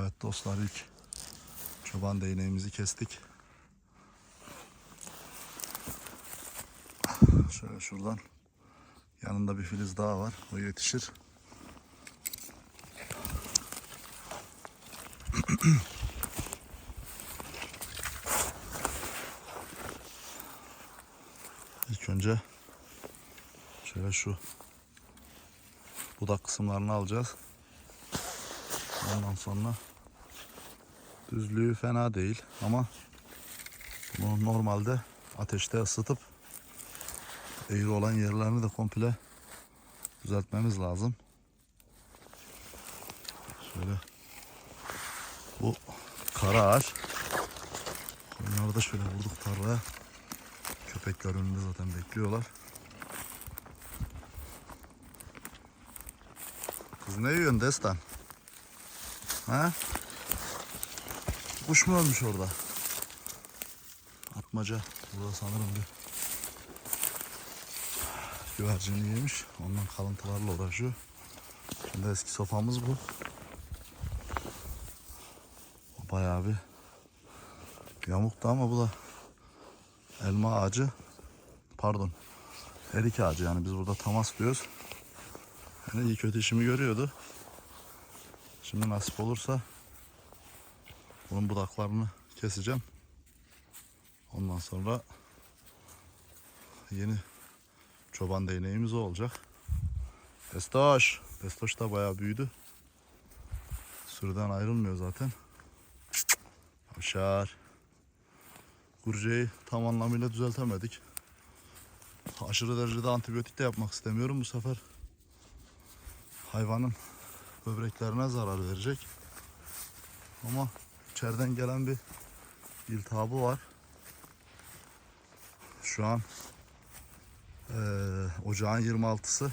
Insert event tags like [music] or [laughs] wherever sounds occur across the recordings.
Evet dostlar ilk çoban değneğimizi kestik. Şöyle şuradan yanında bir filiz daha var. O yetişir. [clears throat] İlk önce şöyle şu budak kısımlarını alacağız. Ondan sonra düzlüğü fena değil ama bunu normalde ateşte ısıtıp eğri olan yerlerini de komple düzeltmemiz lazım. Şöyle bu kara ağaç. Bunları da şöyle vurduk tarlaya. Köpekler önünde zaten bekliyorlar. Kız ne yiyorsun Destan? Ha? Kuş mu ölmüş orada? Atmaca. Burada sanırım bir güvercini yemiş. Ondan kalıntılarla uğraşıyor. Şimdi eski sofamız bu. Bayağı bir yamuktu ama bu da elma ağacı. Pardon. Erik ağacı yani biz burada tamas diyoruz. Yani iyi kötü işimi görüyordu. Şimdi nasip olursa bunun budaklarını keseceğim. Ondan sonra yeni çoban değneğimiz olacak. Destoş. Destoş da bayağı büyüdü. Sürüden ayrılmıyor zaten. Aşar. Gurceyi tam anlamıyla düzeltemedik. Aşırı derecede antibiyotik de yapmak istemiyorum bu sefer. Hayvanın böbreklerine zarar verecek. Ama içeriden gelen bir iltihabı var. Şu an eee, ocağın 26'sı.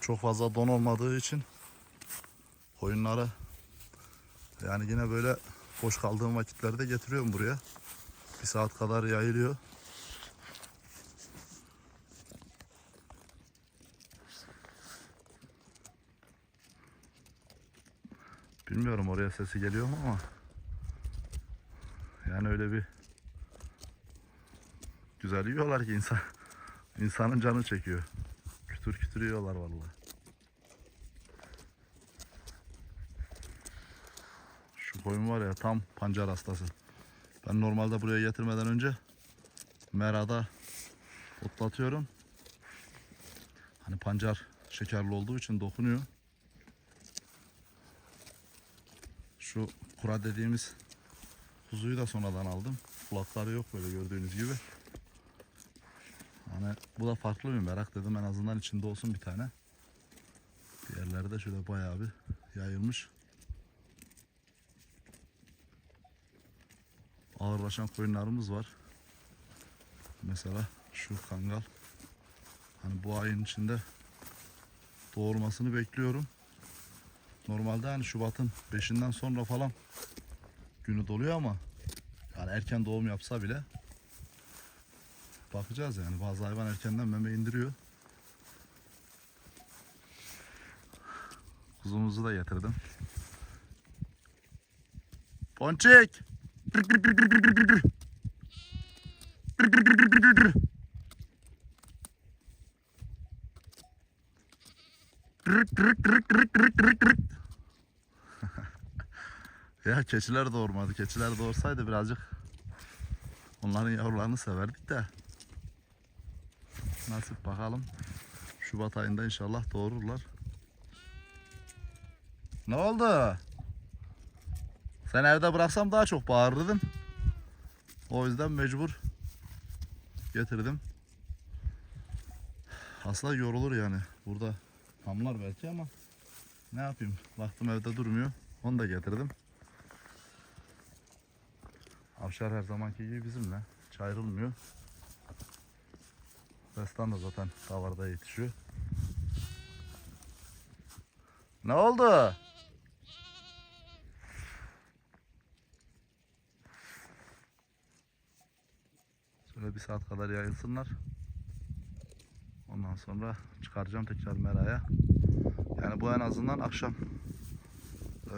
Çok fazla don olmadığı için koyunları yani yine böyle boş kaldığım vakitlerde getiriyorum buraya. Bir saat kadar yayılıyor. Bilmiyorum oraya sesi geliyor mu ama yani öyle bir güzel yiyorlar ki insan [laughs] insanın canı çekiyor. Kütür kütür yiyorlar vallahi. Şu koyun var ya tam pancar hastası. Ben normalde buraya getirmeden önce merada otlatıyorum. Hani pancar şekerli olduğu için dokunuyor. Şu kura dediğimiz kuzuyu da sonradan aldım. Kulakları yok böyle gördüğünüz gibi. Hani bu da farklı bir merak dedim en azından içinde olsun bir tane. Diğerleri de şöyle bayağı bir yayılmış. Ağırlaşan koyunlarımız var. Mesela şu kangal. Hani bu ayın içinde doğurmasını bekliyorum. Normalde hani Şubat'ın 5'inden sonra falan günü doluyor ama yani erken doğum yapsa bile bakacağız yani. Bazı hayvan erkenden meme indiriyor. Kuzumuzu da getirdim. Ponçik! [laughs] Ya keçiler doğurmadı. Keçiler doğursaydı birazcık onların yavrularını severdik de. Nasip bakalım. Şubat ayında inşallah doğururlar. Ne oldu? Sen evde bıraksam daha çok bağırırdın. O yüzden mecbur getirdim. Aslında yorulur yani. Burada hamlar belki ama ne yapayım? Baktım evde durmuyor. Onu da getirdim. Avşar her zamanki gibi bizimle. Hiç ayrılmıyor. Destan da zaten davarda yetişiyor. Ne oldu? Şöyle bir saat kadar yayılsınlar. Ondan sonra çıkaracağım tekrar meraya. Yani bu en azından akşam eee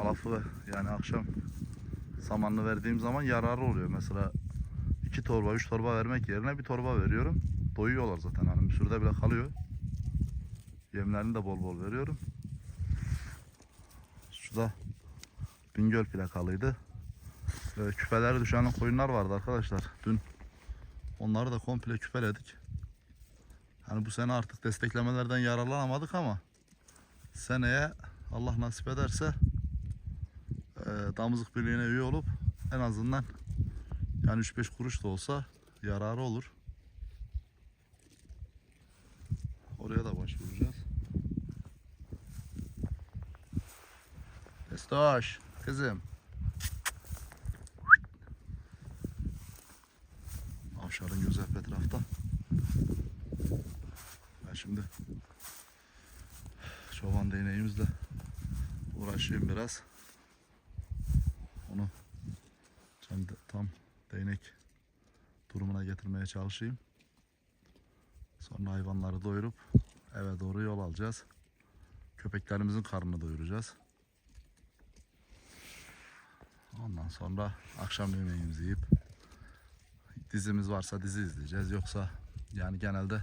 alafı yani akşam zamanını verdiğim zaman yararı oluyor. Mesela iki torba, üç torba vermek yerine bir torba veriyorum. Doyuyorlar zaten hani bir sürede bile kalıyor. Yemlerini de bol bol veriyorum. Şu da Bingöl plakalıydı. Ee, küpeleri düşen koyunlar vardı arkadaşlar. Dün onları da komple küpeledik. Hani bu sene artık desteklemelerden yararlanamadık ama seneye Allah nasip ederse e, Damızlık Birliği'ne üye olup en azından yani 3-5 kuruş da olsa yararı olur. Oraya da başvuracağız. Estoş kızım. Avşarın gözü hep etrafta. Ben şimdi çoban değneğimizle uğraşayım biraz. Onu tam, değnek durumuna getirmeye çalışayım. Sonra hayvanları doyurup eve doğru yol alacağız. Köpeklerimizin karnını doyuracağız. Ondan sonra akşam yemeğimizi yiyip dizimiz varsa dizi izleyeceğiz. Yoksa yani genelde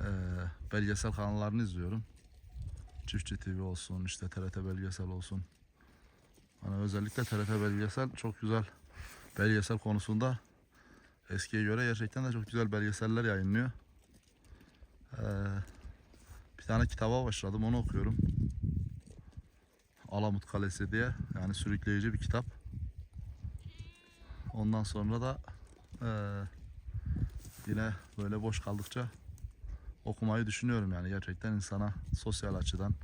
eee, belgesel kanallarını izliyorum. Çiftçi TV olsun, işte TRT belgesel olsun. Hani özellikle TRT belgesel çok güzel belgesel konusunda eskiye göre gerçekten de çok güzel belgeseller yayınlıyor. Ee, bir tane kitaba başladım onu okuyorum. Alamut Kalesi diye yani sürükleyici bir kitap. Ondan sonra da eee, yine böyle boş kaldıkça okumayı düşünüyorum yani gerçekten insana sosyal açıdan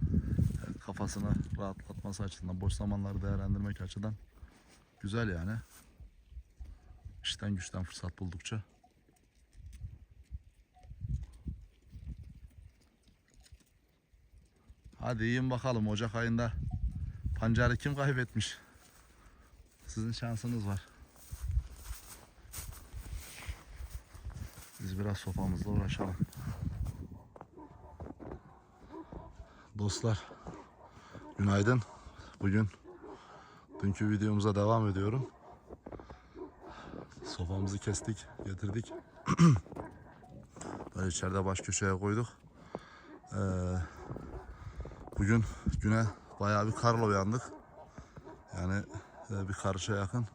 kafasını rahatlatması açısından boş zamanları değerlendirmek açıdan güzel yani. İşten güçten fırsat buldukça. Hadi yiyin bakalım Ocak ayında pancarı kim kaybetmiş? Sizin şansınız var. Biz biraz sopamızla uğraşalım. Dostlar, günaydın. Bugün dünkü videomuza devam ediyorum. Sopamızı kestik, getirdik. [clears throat] Böyle içeride baş köşeye koyduk. Ee, bugün güne bayağı bir karla uyandık. Yani e, bir karışa yakın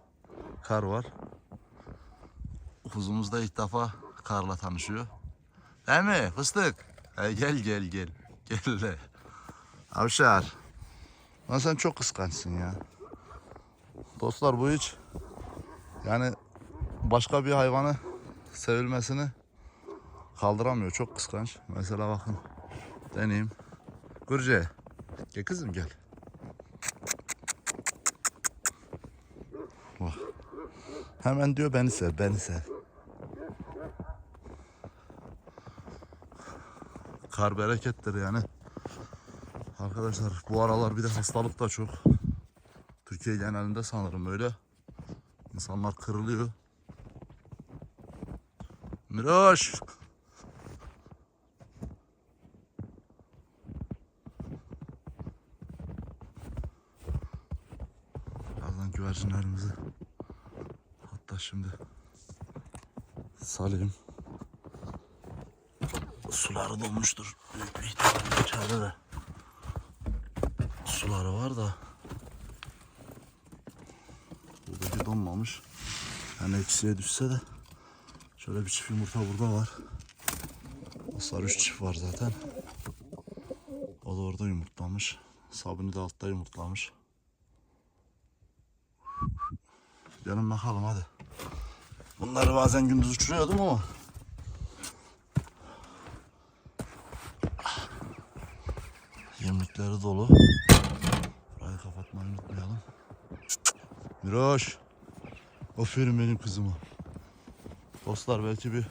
kar var. Kuzumuz da ilk defa karla tanışıyor. Değil mi fıstık? Hey, gel gel gel. Gel. Avşar. Lan sen çok kıskançsın ya. Dostlar bu hiç yani başka bir hayvanı sevilmesini kaldıramıyor. Çok kıskanç. Mesela bakın. Deneyeyim. Gürce. Gel kızım gel. Bak. Hemen diyor beni sev, beni sev. Kar berekettir yani. Arkadaşlar bu aralar bir de hastalık da çok. Türkiye genelinde sanırım öyle. İnsanlar kırılıyor. Miroş. Birazdan güvercinlerimizi hatta şimdi salayım. Suları dolmuştur. Büyük bir ihtimalle içeride de suları var da buradaki donmamış. Yani eksiye düşse de şöyle bir çift yumurta burada var. Aslar üç çift var zaten. O da orada yumurtlamış. Sabuni de altta yumurtlamış. Gelin bakalım hadi. Bunları bazen gündüz uçuruyordum ama Yemlikleri dolu. Miroş. Aferin benim kızıma. Dostlar belki bir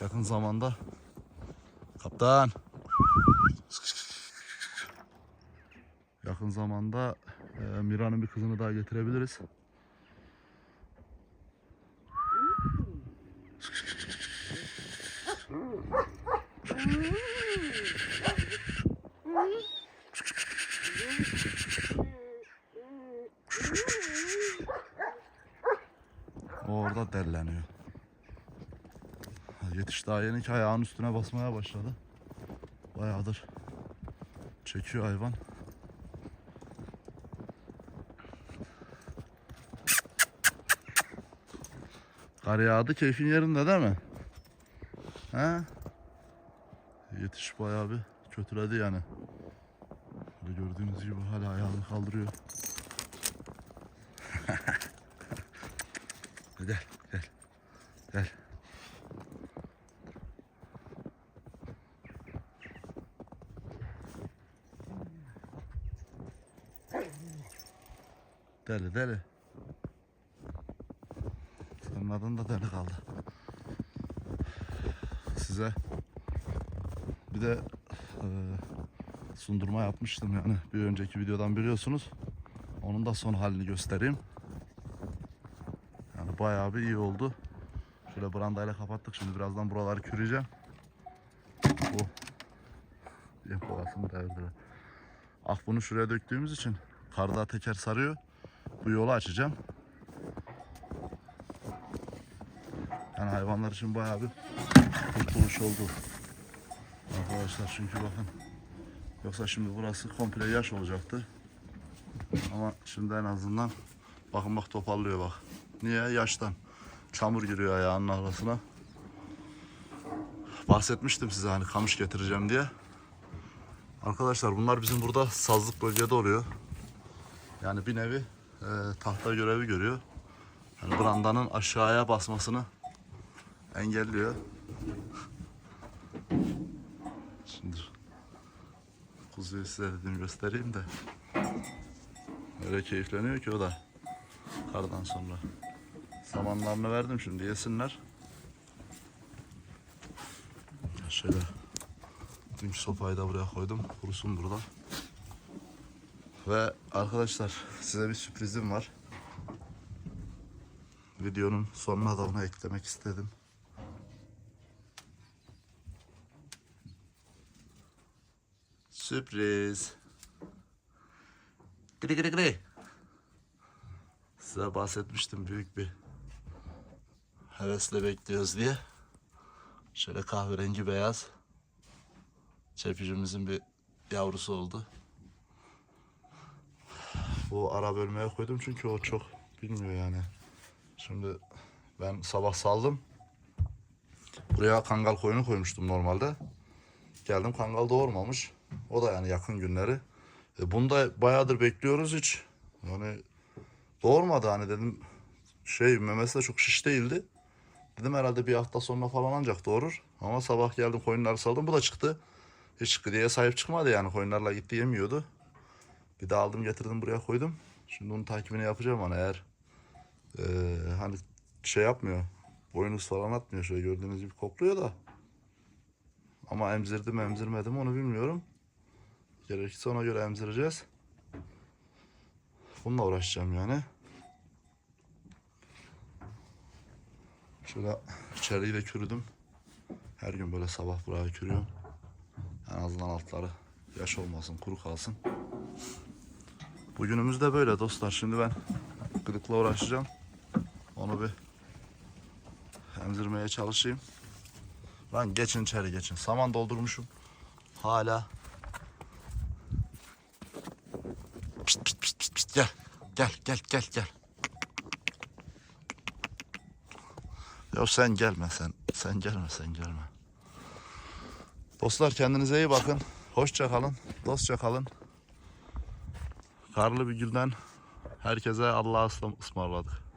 yakın zamanda kaptan yakın zamanda e, Mira'nın bir kızını daha getirebiliriz. Daha yeni ki ayağının üstüne basmaya başladı. Bayağıdır çekiyor hayvan. Kar yağdı keyfin yerinde değil mi? He? Yetiş bayağı bir kötüledi yani. Böyle gördüğünüz gibi hala ayağını kaldırıyor. gel gel gel. Deli deli. Senin adın da deli kaldı. Size bir de e, sundurma yapmıştım yani bir önceki videodan biliyorsunuz. Onun da son halini göstereyim. Yani bayağı bir iyi oldu. Şöyle brandayla kapattık. Şimdi birazdan buraları küreyeceğim. Bu yapılasını devirdiler. Ah bunu şuraya döktüğümüz için karda teker sarıyor. Bu yolu açacağım. Yani hayvanlar için bayağı bir kurtuluş oldu. Arkadaşlar çünkü bakın. Yoksa şimdi burası komple yaş olacaktı. Ama şimdi en azından bakın bak toparlıyor bak. Niye? Yaştan. Çamur giriyor ayağının arasına. Bahsetmiştim size hani kamış getireceğim diye. Arkadaşlar bunlar bizim burada sazlık bölgede oluyor. Yani bir nevi e, tahta görevi görüyor. Yani brandanın aşağıya basmasını engelliyor. Şimdi kuzuyu size dedim göstereyim de. Öyle keyifleniyor ki o da kardan sonra. Samanlarını verdim şimdi yesinler. Şöyle dünkü sopayı da buraya koydum. Kurusun burada. Ve arkadaşlar size bir sürprizim var. Videonun sonuna da onu eklemek istedim. Sürpriz. Gri gri gri. Size bahsetmiştim büyük bir hevesle bekliyoruz diye. Şöyle kahverengi beyaz. Çepicimizin bir yavrusu oldu. Bu ara bölmeye koydum çünkü o çok bilmiyor yani. Şimdi ben sabah saldım. Buraya kangal koyunu koymuştum normalde. Geldim kangal doğurmamış. O da yani yakın günleri. E bunu bayağıdır bekliyoruz hiç. Yani doğurmadı hani dedim. Şey memesi de çok şiş değildi. Dedim herhalde bir hafta sonra falan ancak doğurur. Ama sabah geldim koyunları saldım. Bu da çıktı. Hiç gıdaya sahip çıkmadı yani. Koyunlarla gitti yemiyordu. Bir daha aldım getirdim buraya koydum. Şimdi onun takibini yapacağım hani eğer eee, hani şey yapmıyor. Boynuz falan atmıyor. Şöyle gördüğünüz gibi kokluyor da. Ama emzirdi mi emzirmedi mi onu bilmiyorum. Gerekirse ona göre emzireceğiz. Bununla uğraşacağım yani. Şöyle içeriği de kürüdüm. Her gün böyle sabah buraya kürüyorum. En azından altları yaş olmasın, kuru kalsın. Bugünümüz de böyle dostlar. Şimdi ben gıdıkla uğraşacağım. Onu bir emzirmeye çalışayım. Lan geçin içeri geçin. Saman doldurmuşum. Hala. Pişt, pişt, pişt, pişt, pişt. Gel. Gel gel gel gel. Ya sen gelme sen. Sen gelme sen gelme. Dostlar kendinize iyi bakın. Hoşça kalın. Dostça kalın. Karlı bir günden herkese Allah'a ısmarladık.